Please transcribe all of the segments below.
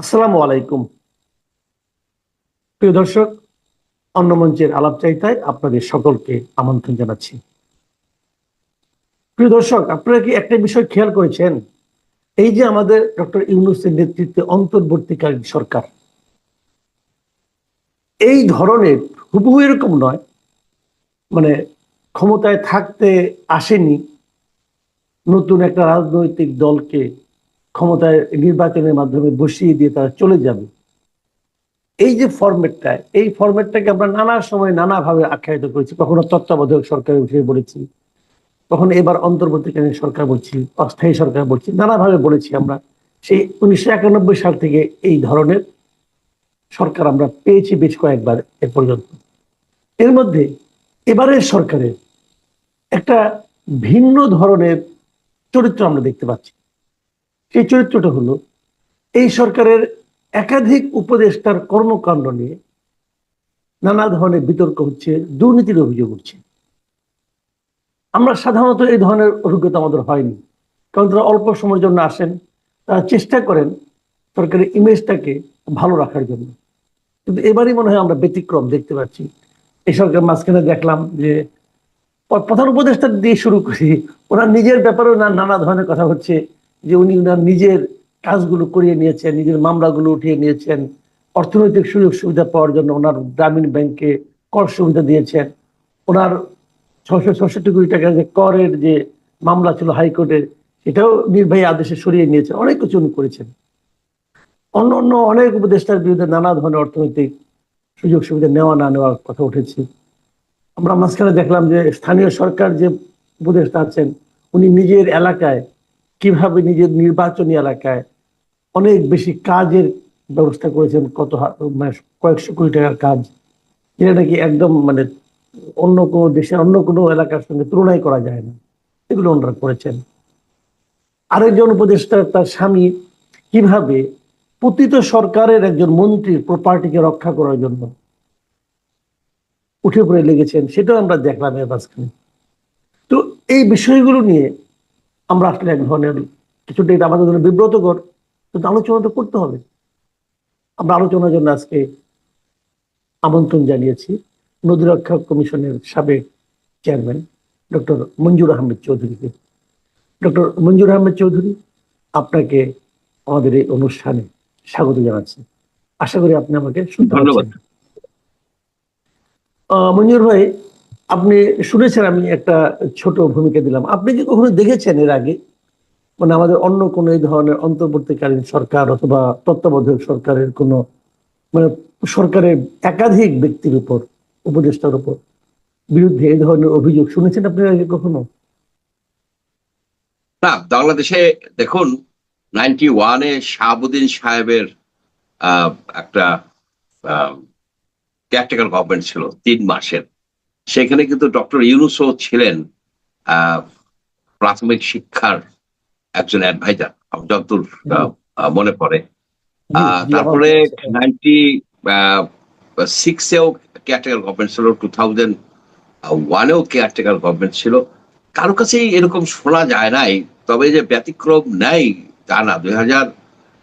আসসালামু আলাইকুম। প্রিয় দর্শক, অন্য মঞ্চের আলাপ চাইতায় আপনাদের সকলকে আমন্ত্রণ জানাচ্ছি। প্রিয় দর্শক, আপনারা কি একটা বিষয় খেয়াল করেছেন? এই যে আমাদের ডক্টর ইউনুসের নেতৃত্বে অন্তর্বর্তীকালীন সরকার, এই ধরনের হুবহু এরকম নয়। মানে ক্ষমতায় থাকতে আসেনি নতুন একটা রাজনৈতিক দলকে ক্ষমতায় নির্বাচনের মাধ্যমে বসিয়ে দিয়ে তারা চলে যাবে। এই যে ফরম্যাটটা, এই ফরম্যাটটাকে আমরা নানা সময় নানাভাবে আখ্যায়িত করেছি। কখনো তত্ত্বাবধায়ক সরকার উঠে বলেছি, কখনো এবার অন্তর্বর্তীকালীন সরকার বলছি, অস্থায়ী সরকার বলছি, নানাভাবে বলেছি আমরা। সেই উনিশশো একানব্বই সাল থেকে এই ধরনের সরকার আমরা পেয়েছি বেশ কয়েকবার এ পর্যন্ত। এর মধ্যে এবারের সরকারের একটা ভিন্ন ধরনের চরিত্র আমরা দেখতে পাচ্ছি। সেই চরিত্রটা হলো, এই সরকারের একাধিক উপদেষ্টার কর্মকাণ্ড নিয়ে নানা ধরনের বিতর্ক হচ্ছে, দুর্নীতির অভিযোগ উঠছে। আমরা সাধারণত এই ধরনের অভিজ্ঞতা আমাদের হয়নি। কারণ তারা অল্প সময়ের জন্য আসেন, তারা চেষ্টা করেন সরকারের ইমেজটাকে ভালো রাখার জন্য। কিন্তু এবারই মনে হয় আমরা ব্যতিক্রম দেখতে পাচ্ছি। এই সরকার মাঝখানে দেখলাম যে প্রধান উপদেষ্টা দিয়ে শুরু করি, ওরা নিজের ব্যাপারেও নানা ধরনের কথা হচ্ছে। যে উনি ওনার নিজের কাজগুলো করিয়ে নিয়েছেন, নিজের মামলাগুলো উঠিয়ে নিয়েছেন, অর্থনৈতিক সুযোগ সুবিধা পাওয়ার জন্য ওনার গ্রামীণ ব্যাংকে কর সুবিধা দিয়েছেন। ওনার ছশো ছষট্টি কোটি টাকার যে করের যে মামলা ছিল হাইকোর্টের সেটাও নির্বাহী আদেশে সরিয়ে নিয়েছেন। অনেক কিছু উনি করেছেন। অন্য অন্য অনেক উপদেষ্টার বিরুদ্ধে নানা ধরনের অর্থনৈতিক সুযোগ সুবিধা নেওয়া না নেওয়ার কথা উঠেছে। আমরা মাঝখানে দেখলাম যে স্থানীয় সরকার যে উপদেষ্টা আছেন, উনি নিজের এলাকায় কীভাবে নিজের নির্বাচনী এলাকায় অনেক বেশি কাজের ব্যবস্থা করেছেন, কত মানে কয়েকশো কোটি টাকার কাজ, যেটা নাকি একদম মানে অন্য কোনো দেশে অন্য কোনো এলাকার সঙ্গে তুলনাই করা যায় না, এগুলো ওনারা করেছেন। আরেকজন উপদেষ্টা তার স্বামী কীভাবে পতিত সরকারের একজন মন্ত্রীর প্রপার্টিকে রক্ষা করার জন্য উঠে পড়ে লেগেছেন, সেটাও আমরা দেখলাম এর মাঝখানে। তো এই বিষয়গুলো নিয়ে আমরা আসলে এক ধরনের কিছুটা এটা আমাদের জন্য বিব্রতকর কিন্তু আলোচনা তো করতে হবে। আমরা আলোচনার জন্য আজকে আমন্ত্রণ জানিয়েছি নদী রক্ষা কমিশনের সাবেক চেয়ারম্যান ডক্টর মঞ্জুর আহমেদ চৌধুরীকে। ডক্টর মঞ্জুর আহমেদ চৌধুরী আপনাকে আমাদের এই অনুষ্ঠানে স্বাগত জানাচ্ছি। আশা করি আপনি আমাকে শুনতে ধন্যবাদ। মঞ্জুর ভাই আপনি শুনেছেন আমি একটা ছোট ভূমিকা দিলাম। আপনি কি কখনো দেখেছেন এর আগে? মানে আমাদের অন্য কোন এই ধরনের অন্তর্বর্তীকালীন সরকার অথবা তত্ত্বাবধায়ক সরকারের কোন মানে সরকারের একাধিক ব্যক্তির উপর, উপদেষ্টার উপর বিরুদ্ধে এই ধরনের অভিযোগ শুনেছেন আপনি আগে কখনো? না, বাংলাদেশে দেখুন নাইনটি ওয়ানে শাহাবুদ্দিন সাহেবের একটা ক্যাপ্টেকার গভর্নমেন্ট ছিল, তিন মাসের। সেখানে কিন্তু ডক্টর ইউনুসও ছিলেন প্রাথমিক শিক্ষার একজন অ্যাডভাইজার যতদূর মনে পড়ে। তারপরে নাইনটি সিক্সেও কেয়ারটেকার গভর্নমেন্ট ছিল টু থাউজেন্ড ওয়ানেও কেয়ারটেকার গভর্নমেন্ট ছিল। কারও কাছেই এরকম শোনা যায় নাই তবে যে ব্যতিক্রম নেই তা না। দুই হাজার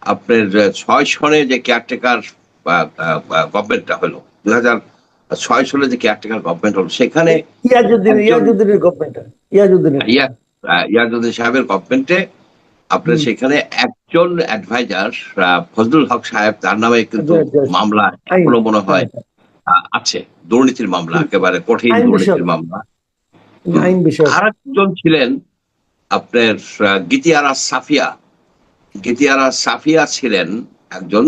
আপনার ছয় সনে যে কেয়ারটেকার গভর্নমেন্টটা হলো দুই হাজার ছয় যে কেয়ারটেকার গভর্নমেন্ট হলো সেখানে ইয়াজুদ্দিন ইয়াজুদ্দিনের গভর্নমেন্ট ইয়াজুদ্দিনের ইয়াজুদ্দিন সাহেবের গভর্নমেন্টে আপনার সেখানে একজন অ্যাডভাইজার ফজলুল হক সাহেব তার নামে কিন্তু। মামলা এখনও মনে হয় আছে। দুর্নীতির মামলা একেবারে কঠিন দুর্নীতির মামলা। আইন আর একজন ছিলেন আপনার গীতিয়ারা সাফিয়া। গীতিয়ারা সাফিয়া ছিলেন একজন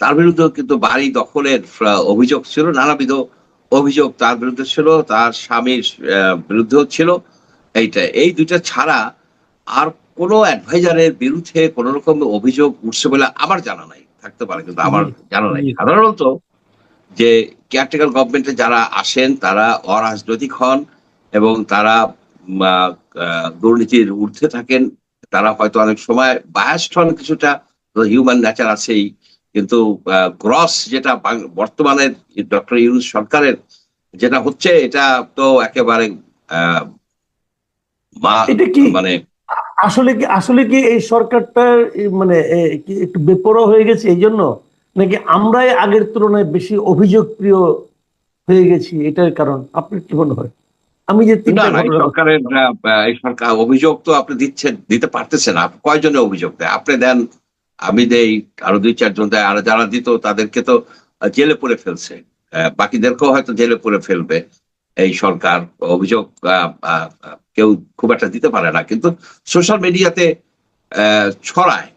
তার বিরুদ্ধে কিন্তু বাড়ি দখলের অভিযোগ ছিল নানাবিধ অভিযোগ তার বিরুদ্ধে ছিল তার স্বামীর বিরুদ্ধেও ছিল। এইটা এই দুইটা ছাড়া আর কোনো অ্যাডভাইজারের বিরুদ্ধে কোন রকম অভিযোগ উঠছে বলে আমার জানা নাই। থাকতে পারে কিন্তু আমার জানা নাই। সাধারণত যে কেয়ারটেকার গভর্নমেন্টে যারা আসেন তারা অরাজনৈতিক হন এবং তারা দুর্নীতির ঊর্ধ্বে থাকেন। তারা হয়তো অনেক সময় বায়াস্ট হন কিছুটা হিউম্যান নেচার আছেই। কিন্তু গ্রস যেটা বর্তমানের ডক্টর ইউনুস সরকারের যেটা হচ্ছে এটা তো একেবারে মানে আসলে কি আসলে কি এই সরকারটা মানে একটু বেপরোয়া হয়ে গেছে এই জন্য? নাকি আমরাই আগের তুলনায় বেশি অভিযোগ প্রিয় হয়ে গেছি এটার কারণ? আপনার কি মনে হয়? আমি যে সরকারের এই সরকার অভিযোগ তো আপনি দিচ্ছেন দিতে পারতেছেন কয়জনে অভিযোগ দেয়? আপনি দেন আমি দেই, আরও দুই, চারজন দেয়, আর যারা দিত তাদেরকে তো জেলে পুরে ফেলছে। বাকিদেরকেও হয়তো জেলে পুরে ফেলবে এই সরকার। অভিযোগ কেউ খুব একটা দিতে পারে না। কিন্তু সোশ্যাল মিডিয়াতে ছড়ায়,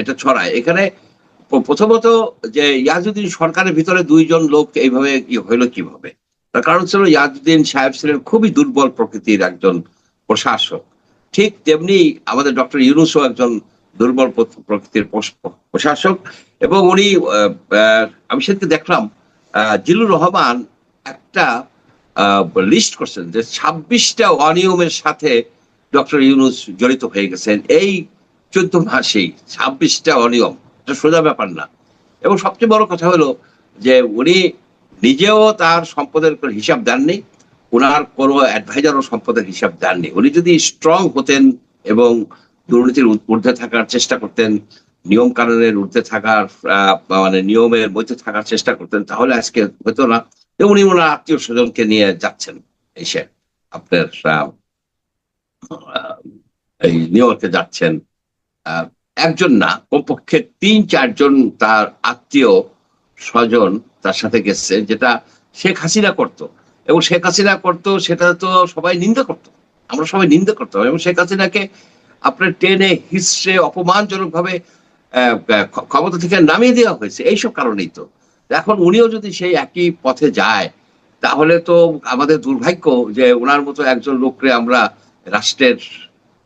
এটা ছড়ায়। এখানে প্রথমত যে ইয়াজুদ্দিন সরকারের ভিতরে দুইজন লোক এইভাবে হইল কীভাবে? তার কারণ ছিল ইয়াজুদ্দিন সাহেব ছিলেন খুবই দুর্বল প্রকৃতির একজন প্রশাসক। ঠিক তেমনি আমাদের ডক্টর ইউনুসও একজন দুর্বল প্রকৃতির প্রশাসক এবং উনি আমি সেদিকে দেখলাম আহ, জিল্লুর রহমান একটা লিস্ট করছেন যে ছাব্বিশটা অনিয়মের সাথে ডক্টর ইউনুস জড়িত হয়ে গেছেন। এই চোদ্দ মাসেই ছাব্বিশটা অনিয়ম। এটা সোজা ব্যাপার না। এবং সবচেয়ে বড় কথা হলো যে উনি নিজেও তার সম্পদের হিসাব দেননি ওনার কোনো অ্যাডভাইজারও সম্পদের হিসাব দেননি। উনি যদি স্ট্রং হতেন এবং দুর্নীতির ঊর্ধ্বে থাকার চেষ্টা করতেন নিয়ম কানুনের ঊর্ধ্বে থাকার মানে নিয়মের মধ্যে থাকার চেষ্টা করতেন, তাহলে আজকে হতো না। উনি ওনার আত্মীয় স্বজনকে নিয়ে যাচ্ছেন এসে আপনার এই নিউ ইয়র্কে যাচ্ছেন। একজন না, কমপক্ষে তিন, চারজন তার আত্মীয় স্বজন তার সাথে গেছে, যেটা শেখ হাসিনা করত। এবং শেখ হাসিনা করত, সেটা তো সবাই নিন্দা করত। আমরা সবাই নিন্দা করতাম। এবং শেখ হাসিনাকে আপনার টেনে অপমানজনক ভাবে ক্ষমতা থেকে নামিয়ে দেওয়া হয়েছে। এইসব কারণেই তো। এখন উনিও যদি সেই একই পথে যায়, তাহলে তো আমাদের দুর্ভাগ্য যে ওনার মতো একজন লোককে আমরা রাষ্ট্রের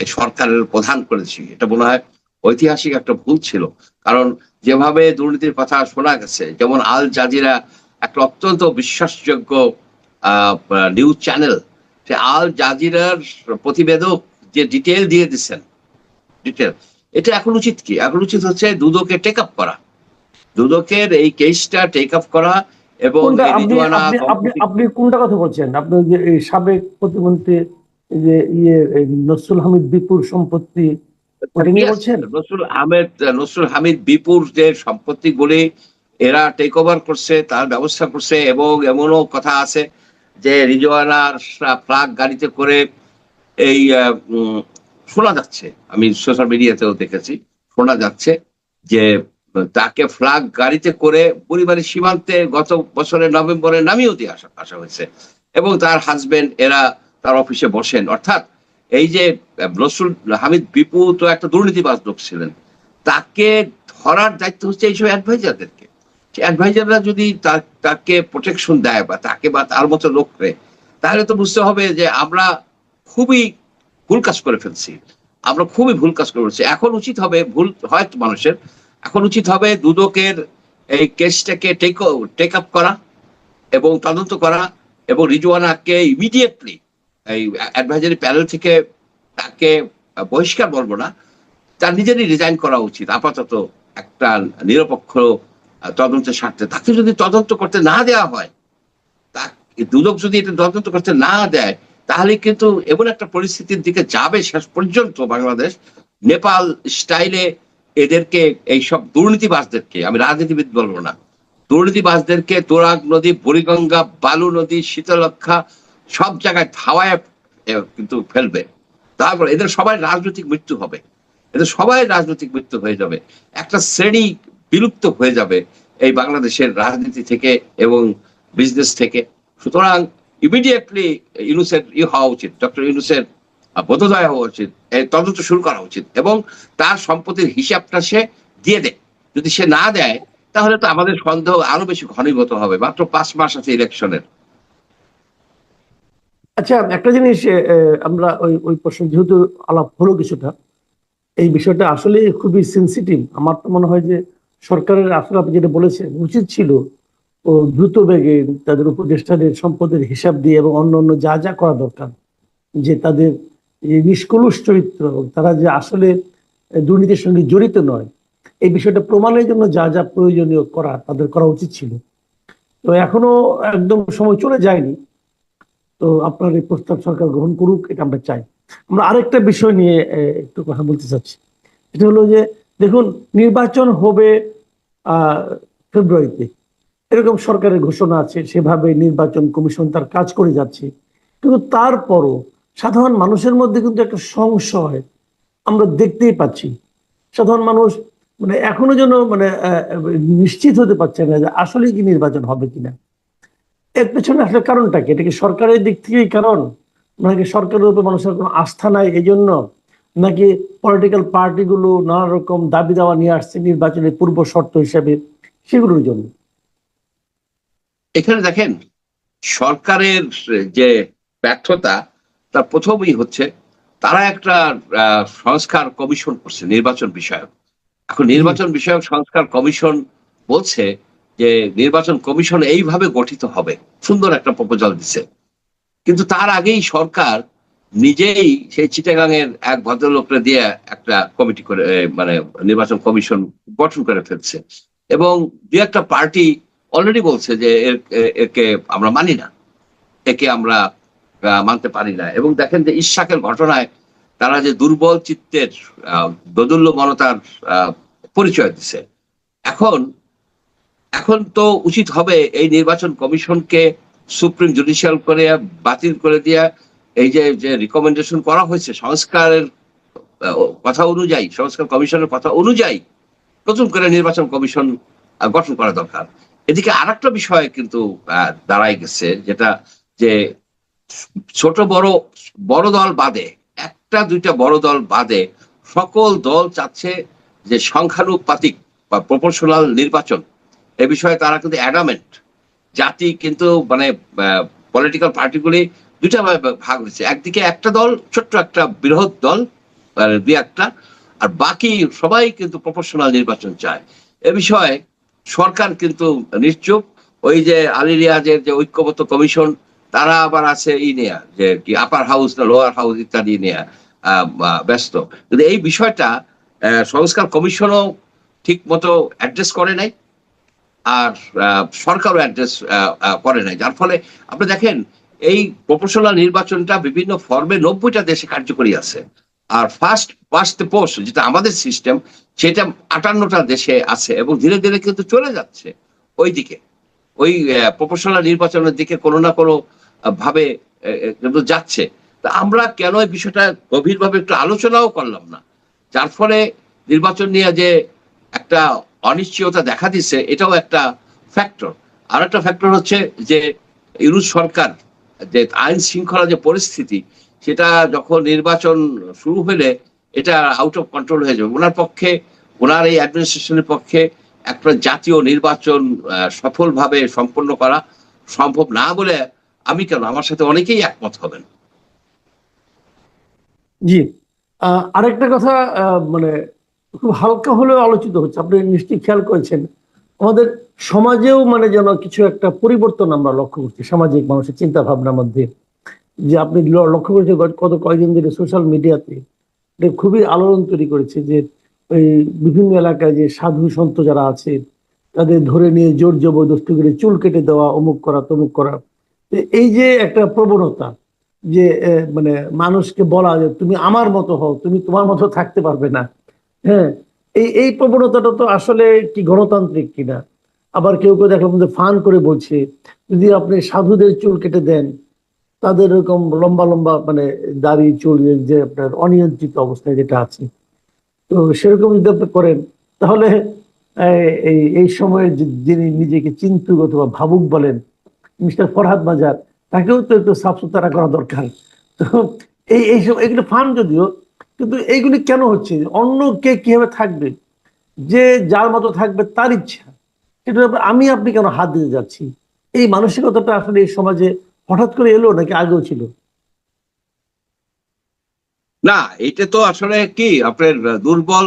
সরকারের প্রধান করেছি। এটা মনে হয় ঐতিহাসিক একটা ভুল ছিল। কারণ যেভাবে দুর্নীতির কথা শোনা গেছে, যেমন আল জাজিরা একটা অত্যন্ত বিশ্বাসযোগ্য নিউজ চ্যানেল, সে আল জাজিরার প্রতিবেদক যে ডিটেল দিয়ে দিচ্ছেন ডিটেল এটা এখন উচিত কি? এখন উচিত হচ্ছে দুদকে টেক আপ করা। দুদকের এই কেসটা টেক আপ করা এবং আপনি কোনটা কথা বলছেন? আপনি যে সাবেক প্রতিমন্ত্রী যে ইয়ে নসরুল হামিদ বিপুর সম্পত্তি নসরুল আহমেদ নসরুল হামিদ বিপুর যে সম্পত্তিগুলি এরা টেক ওভার করছে তার ব্যবস্থা করছে এবং এমনও কথা আছে যে রিজওয়ানার প্লাগ গাড়িতে করে এই শোনা যাচ্ছে। আমি সোশ্যাল মিডিয়াতেও দেখেছি, শোনা যাচ্ছে যে তাকে ফ্লাগ গাড়িতে করে পরিবারের সীমান্তে গত বছরের নভেম্বরে নামিয়েও দিয়ে আসা আসা হয়েছে এবং তার হাজবেন্ড এরা তার অফিসে বসেন। অর্থাৎ এই যে নসরুল হামিদ বিপু তো একটা দুর্নীতিবাজ লোক ছিলেন। তাকে ধরার দায়িত্ব হচ্ছে এইসব অ্যাডভাইজারদেরকে অ্যাডভাইজাররা যদি তাকে প্রোটেকশন দেয় বা তাকে বা তার মতো লোকরে তাহলে তো বুঝতে হবে যে আমরা খুবই ভুল কাজ করে ফেলছি। আমরা খুবই ভুল কাজ করে ফেলছি। এখন উচিত হবে ভুল হয় মানুষের। এখন উচিত হবে দুদকের এই কেসটাকে টেক টেক আপ করা এবং তদন্ত করা এবং রিজওয়ানাকে ইমিডিয়েটলি এই অ্যাডভাইজারি প্যানেল থেকে তাকে বহিষ্কার বলব না, তার নিজেরই রিজাইন করা উচিত। আপাতত একটা নিরপেক্ষ তদন্তের স্বার্থে। তাকে যদি তদন্ত করতে না দেওয়া হয় তা দুদক যদি এটা তদন্ত করতে না দেয় তাহলে কিন্তু এমন একটা পরিস্থিতির দিকে যাবে শেষ পর্যন্ত বাংলাদেশ। নেপাল স্টাইলে এদেরকে এই সব দুর্নীতিবাজদেরকে, আমি রাজনীতিবিদ বলব না, দুর্নীতিবাজদেরকে তোরাগ নদী, বুড়িগঙ্গা, বালু নদী শীতলক্ষা সব জায়গায় ধাওয়ায় কিন্তু ফেলবে। তারপর এদের সবাই রাজনৈতিক মৃত্যু হবে। এদের সবাই রাজনৈতিক মৃত্যু হয়ে যাবে। একটা শ্রেণি বিলুপ্ত হয়ে যাবে এই বাংলাদেশের রাজনীতি থেকে এবং বিজনেস থেকে। সুতরাং ইমিডিয়েটলি ইউনুসের ই হওয়া উচিত। ডক্টর ইউনুসের বোধোদয় হওয়া উচিত। তদন্ত শুরু করা উচিত এবং তার সম্পত্তির হিসাবটা সে দিয়ে দেয়। যদি সে না দেয়, তাহলে তো আমাদের সন্দেহ আরও বেশি ঘনীভূত হবে। মাত্র পাঁচ মাস আছে ইলেকশনের আচ্ছা একটা জিনিস আমরা ওই ওই প্রশ্ন যেহেতু আলাপ হলো কিছুটা, এই বিষয়টা আসলে খুবই সেন্সিটিভ আমার তো মনে হয় যে সরকারের আসলে আপনি যেটা বলেছেন, উচিত ছিল ও দ্রুত বেগে তাদের উপদেষ্টাদের সম্পদের হিসাব দিয়ে এবং অন্য অন্য যা যা করা দরকার যে তাদের নিষ্কলুষ চরিত্র তারা যে আসলে দুর্নীতির সঙ্গে জড়িত নয় এই বিষয়টা প্রমাণের জন্য যা যা প্রয়োজনীয় করা তাদের করা উচিত ছিল। তো এখনও একদম সময় চলে যায়নি। তো আপনার এই প্রস্তাব সরকার গ্রহণ করুক এটা আমরা চাই। আমরা আরেকটা বিষয় নিয়ে একটু কথা বলতে চাচ্ছি। এটা হলো যে দেখুন নির্বাচন হবে আহ, ফেব্রুয়ারিতে। এরকম সরকারের ঘোষণা আছে, সেভাবে নির্বাচন কমিশন তার কাজ করে যাচ্ছে। কিন্তু তারপরও সাধারণ মানুষের মধ্যে কিন্তু একটা সংশয় আমরা দেখতেই পাচ্ছি। সাধারণ মানুষ মানে এখনও যেন মানে নিশ্চিত হতে পারছে না যে আসলে কি নির্বাচন হবে কিনা। এর পেছনে আসলে কারণটা কি? এটা কি সরকারের দিক থেকেই কারণ? নাকি সরকারের উপর মানুষের কোনো আস্থা নাই এই জন্য নাকি পলিটিক্যাল পার্টিগুলো নানা রকম দাবি দাওয়া নিয়ে আসছে নির্বাচনের পূর্ব শর্ত হিসেবে? সেগুলোর জন্য। এখানে দেখেন সরকারের যে ব্যর্থতা তার প্রথমই হচ্ছে তারা একটা সংস্কার কমিশন করছে নির্বাচন বিষয়ক। এখন নির্বাচন বিষয়ক সংস্কার কমিশন বলছে যে নির্বাচন কমিশন এইভাবে গঠিত হবে সুন্দর একটা প্রপোজাল দিছে। কিন্তু তার আগেই সরকার নিজেই সেই চিটাগাং এর এক ভদ্রলোককে দিয়ে একটা কমিটি করে মানে নির্বাচন কমিশন গঠন করে ফেলছে। এবং দু একটা পার্টি অলরেডি বলছে যে এর- একে আমরা মানি না একে আমরা মানতে পারি না। এবং দেখেন যে ইশাকের ঘটনায় তারা যে দুর্বল চিত্তের আহ, দোদুল্য মনতার আহ, পরিচয় দিছে। এখন এখন তো উচিত হবে এই নির্বাচন কমিশনকে সুপ্রিম জুডিশিয়াল করে বাতিল করে দিয়া এই যে যে রিকমেন্ডেশন করা হয়েছে সংস্কারের কথা অনুযায়ী সংস্কার কমিশনের কথা অনুযায়ী নতুন করে নির্বাচন কমিশন গঠন করা দরকার। এদিকে আর একটা বিষয় কিন্তু দাঁড়ায় গেছে, যেটা যে ছোট বড় বড় দল বাদে, একটা দুইটা বড় দল বাদে, সকল দল চাচ্ছে যে সংখ্যানুপাতিক বা প্রপোর্শনাল নির্বাচন। এ বিষয়ে তারা কিন্তু অ্যাডামেন্ট জাতি কিন্তু মানে পলিটিক্যাল পার্টিগুলি দুইটা ভাগ হয়েছে। একদিকে একটা দল, ছোট্ট একটা বৃহৎ দল দুই একটা, আর বাকি সবাই কিন্তু প্রপোর্শনাল নির্বাচন চায়। এ বিষয়ে সরকার কিন্তু নিশ্চুপ। ওই যে আলী রিয়াজের যে ঐক্যবদ্ধ কমিশন, তারা আবার আছে ই নেয়া, যে কি আপার হাউস না লোয়ার হাউস ইত্যাদি নেয়া ব্যস্ত। কিন্তু এই বিষয়টা সংস্কার কমিশনও ঠিক মতো অ্যাড্রেস করে নাই, আর সরকারও অ্যাড্রেস করে নাই। যার ফলে আপনি দেখেন, এই প্রপোর্শনাল নির্বাচনটা বিভিন্ন ফর্মে নব্বইটা দেশে কার্যকরী আছে। আর ফার্স্ট ফার্স্ট পোস্ট যেটা আমাদের সিস্টেম সেটা আটান্নটা দেশে আছে এবং ধীরে ধীরে কিন্তু চলে যাচ্ছে ওই দিকে ওই প্রপোর্শনাল নির্বাচনের দিকে কোনো না কোনো ভাবে কিন্তু যাচ্ছে। তা আমরা কেন এই বিষয়টা গভীরভাবে একটু আলোচনাও করলাম না? যার ফলে নির্বাচন নিয়ে যে একটা অনিশ্চয়তা দেখা দিচ্ছে, এটাও একটা ফ্যাক্টর আর একটা ফ্যাক্টর হচ্ছে যে ইউরোপ সরকার, যে আইন শৃঙ্খলা যে পরিস্থিতি সেটা যখন নির্বাচন শুরু হলে এটা আউট অফ কন্ট্রোল হয়ে যাবে। ওনার পক্ষে, ওনার এই অ্যাডমিনিস্ট্রেশনের পক্ষে একটা জাতীয় নির্বাচন সফলভাবে সম্পন্ন করা সম্ভব না বলে আমি কেন, আমার সাথে অনেকেই একমত হবেন। জি। আরেকটা কথা মানে খুব হালকা হলেও আলোচিত হচ্ছে। আপনি নিশ্চয়ই খেয়াল করেছেন। আমাদের সমাজেও মানে যেন কিছু একটা পরিবর্তন আমরা লক্ষ্য করছি, সামাজিক মানুষের চিন্তা ভাবনার মধ্যে। যে আপনি লক্ষ্য করেছেন কত কয়েকদিন ধরে সোশ্যাল মিডিয়াতে খুবই আলোড়ন তৈরি করেছে যে ওই বিভিন্ন এলাকায় যে সাধু সন্ত যারা আছে, তাদের ধরে নিয়ে জোর জবরদস্তি করে চুল কেটে দেওয়া, অমুক করা, তমুক করা। এই যে একটা প্রবণতা যে মানে মানুষকে বলা যে তুমি আমার মতো হও, তুমি তোমার মতো থাকতে পারবে না হ্যাঁ এই এই প্রবণতাটা তো আসলে কি গণতান্ত্রিক কিনা? আবার কেউ কেউ দেখলাম যে ফান করে বলছে, যদি আপনি সাধুদের চুল কেটে দেন তাদের এরকম লম্বা লম্বা মানে দাড়ি চুল যে আপনার অনিয়ন্ত্রিত অবস্থায় যেটা আছে। তো সেরকম যদি আপনি করেন, তাহলে এই এই সময়ে যিনি নিজেকে চিন্তুক অথবা ভাবুক বলেন, মিস্টার ফরহাদ বাজার, তাকেও তো একটু সাফ সুতরা করা দরকার। তো এই এই সব, এগুলো ফান যদিও, কিন্তু এইগুলি কেন হচ্ছে? অন্য কে কীভাবে থাকবে? যে যার মতো থাকবে তার ইচ্ছা। সেটার আমি, আপনি কেন হাত দিতে যাচ্ছি? এই মানসিকতাটা আসলে এই সমাজে হঠাৎ করে এলো নাকি আগেও ছিল? না, এটা তো আসলে কি, আপনার দুর্বল,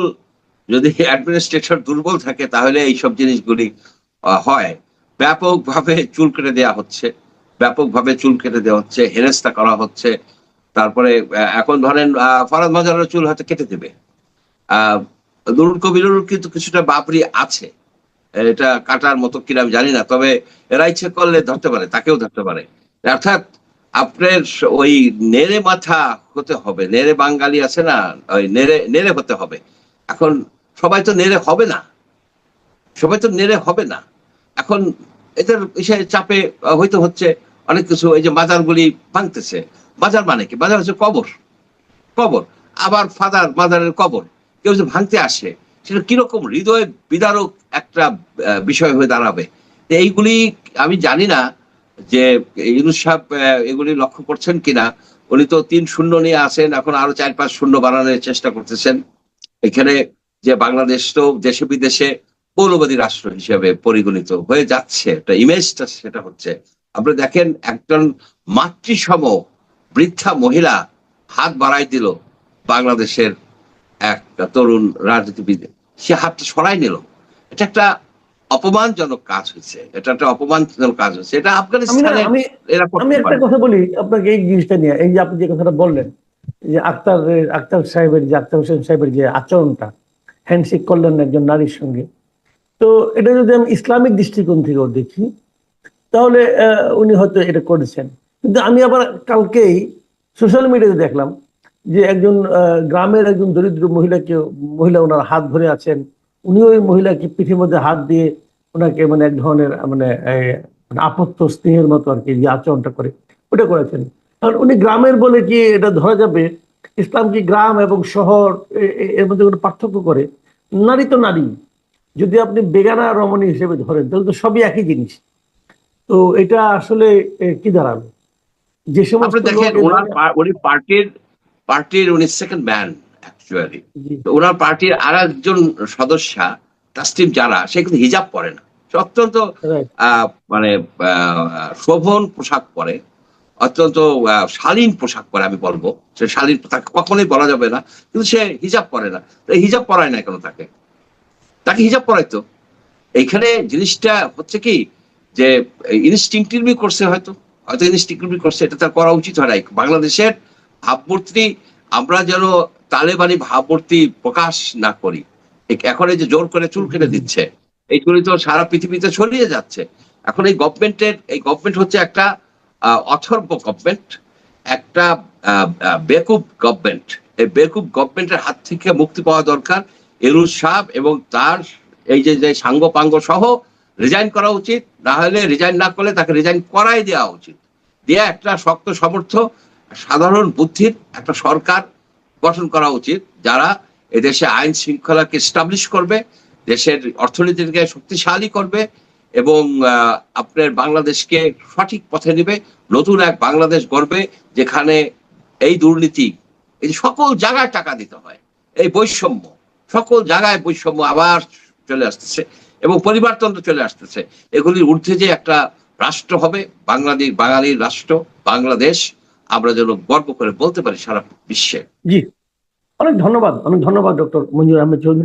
যদি অ্যাডমিনিস্ট্রেটর দুর্বল থাকে, তাহলে এইসব জিনিসগুলি হয়। ব্যাপকভাবে চুল কেটে দেওয়া হচ্ছে, ব্যাপকভাবে চুল কেটে দেওয়া হচ্ছে, হেনস্থা করা হচ্ছে। তারপরে এখন ধরেন ফরাদ মাজারের চুল হয়তো কেটে দেবে। নুরুল কবিরের কিন্তু কিছুটা বাপরি আছে। এটা কাটার মতো কিনা আমি জানি না, তবে এরা ইচ্ছে করলে ধরতে পারে, তাকেও ধরতে পারে। অর্থাৎ আপনার ওই নেড়ে মাথা হতে হবে। নেড়ে বাঙালি আছে না, ওই নেড়ে নেড়ে হতে হবে। এখন সবাই তো নেড়ে হবে না। সবাই তো নেড়ে হবে না। এখন এদের এসে চাপে হয়তো হচ্ছে অনেক কিছু। এই যে মাজারগুলি ভাঙতেছে। মাজার মানে কি? মাজার হচ্ছে কবর। কবর। আবার ফাদার মাদারের কবর। কেউ যে ভাঙতে আসে, সেটা কীরকম হৃদয় বিদারক একটা বিষয় হয়ে দাঁড়াবে? এইগুলি আমি জানি না। যে ইউনুস সাহেব এগুলি লক্ষ্য করছেন কিনা, উনি তো তিন শূন্য নিয়ে আসেন এখন আরও চার, পাঁচ শূন্য বানানোর চেষ্টা করতেছেন। এখানে যে বাংলাদেশ তো দেশে বিদেশে মৌলবাদী রাষ্ট্র হিসেবে পরিগণিত হয়ে যাচ্ছে, একটা ইমেজটা সেটা হচ্ছে। আপনি দেখেন, একজন মাতৃসম বৃদ্ধা মহিলা হাত বাড়াই দিল বাংলাদেশের একটা তরুণ রাজনীতিবিদ। সে হাতটা সরাই নিল। এটা একটা অপমানজনক কাজ হয়েছে। এটা একটা অপমানজনক কাজ হয়েছে। এটা আফগানিস্তানে আমি এরা আমি একটা কথা বলি আপনাকে এই জিনিসটা নিয়ে। এই যে আপনি যে কথাটা বললেন যে আক্তার আক্তার সাহেবের যে আক্তার হোসেন সাহেবের যে আচরণটা হ্যান্ডশেক করলেন একজন নারীর সঙ্গে। তো এটা যদি আমি ইসলামিক দৃষ্টিকোণ থেকেও দেখি তাহলে আহ, উনি হয়তো এটা করেছেন। কিন্তু আমি আবার কালকেই সোশ্যাল মিডিয়াতে দেখলাম যে একজন আহ, গ্রামের একজন দরিদ্র মহিলাকে মহিলা ওনার হাত ধরে আছেন। উনি ওই মহিলাকে পিঠের মধ্যে হাত দিয়ে ওনাকে মানে এক ধরনের মানে মানে আপত্ত স্নেহের মতো আর কি যে আচরণটা করে ওটা করেছেন। কারণ উনি গ্রামের বলে কি এটা ধরা যাবে ইসলাম কি গ্রাম এবং শহর এর মধ্যে কোনো পার্থক্য করে? নারী তো নারী। যদি আপনি বেগানা রমণী হিসেবে ধরেন তাহলে তো সবই একই জিনিস। তো এটা আসলে কি দাঁড়াবে যে সমস্ত দেখেন ওনার উনি পার্টির পার্টির উনি সেকেন্ড ম্যান অ্যাকচুয়ালি ওনার পার্টির আর একজন সদস্যা তাসলিম যারা সে কিন্তু হিজাব পরে না। সে অত্যন্ত মানে শোভন পোশাক পরে অত্যন্ত শালীন পোশাক পরে আমি বলব। সে শালীন তাকে কখনোই বলা যাবে না কিন্তু সে হিজাব পরে না। হিজাব পরায় না কেন তাকে? তাকে হিজাব পরাইতো এইখানে জিনিসটা হচ্ছে কি যে ইনস্টিংটিভলি করছে হয়তো। হয়তো ইনস্টিংটিভলি করছে এটা তার করা উচিত হয় নাই বাংলাদেশের ভাবমূর্তি আমরা যেন তালেবানি ভাবমূর্তি প্রকাশ না করি। এখন এই যে জোর করে চুল কেটে দিচ্ছে এইগুলি তো সারা পৃথিবীতে ছড়িয়ে যাচ্ছে। এখন এই গভর্নমেন্টের এই গভর্নমেন্ট হচ্ছে একটা অথর্ব গভর্নমেন্ট একটা বেকুব গভর্নমেন্ট এই বেকুব গভর্নমেন্টের হাত থেকে মুক্তি পাওয়া দরকার। এরুজ সাহেব এবং তার এই যে যে সাঙ্গ পাঙ্গ সহ রিজাইন করা উচিত, না হলে রিজাইন না করলে তাকে রিজাইন করাই দেওয়া উচিত। দিয়ে একটা শক্ত সমর্থ, সাধারণ বুদ্ধির একটা সরকার গঠন করা উচিত, যারা এদেশে আইন শৃঙ্খলাকে স্টাবলিশ করবে, দেশের অর্থনীতিকে শক্তিশালী করবে এবং আপনার বাংলাদেশকে সঠিক পথে নেবে, নতুন এক বাংলাদেশ গড়বে, যেখানে এই দুর্নীতি এই সকল জায়গায় টাকা দিতে হয়, এই বৈষম্য, সকল জায়গায় বৈষম্য আবার চলে আসতেছে এবং পরিবারতন্ত্র চলে আসতেছে। এগুলির ঊর্ধ্বে যে একটা রাষ্ট্র হবে, বাংলাদেশ বাঙালির রাষ্ট্র, বাংলাদেশ আমরা যেন গর্ব করে বলতে পারি সারা বিশ্বে। জি। অনেক ধন্যবাদ অনেক ধন্যবাদ ডক্টর মঞ্জুর আহমেদ চৌধুরী।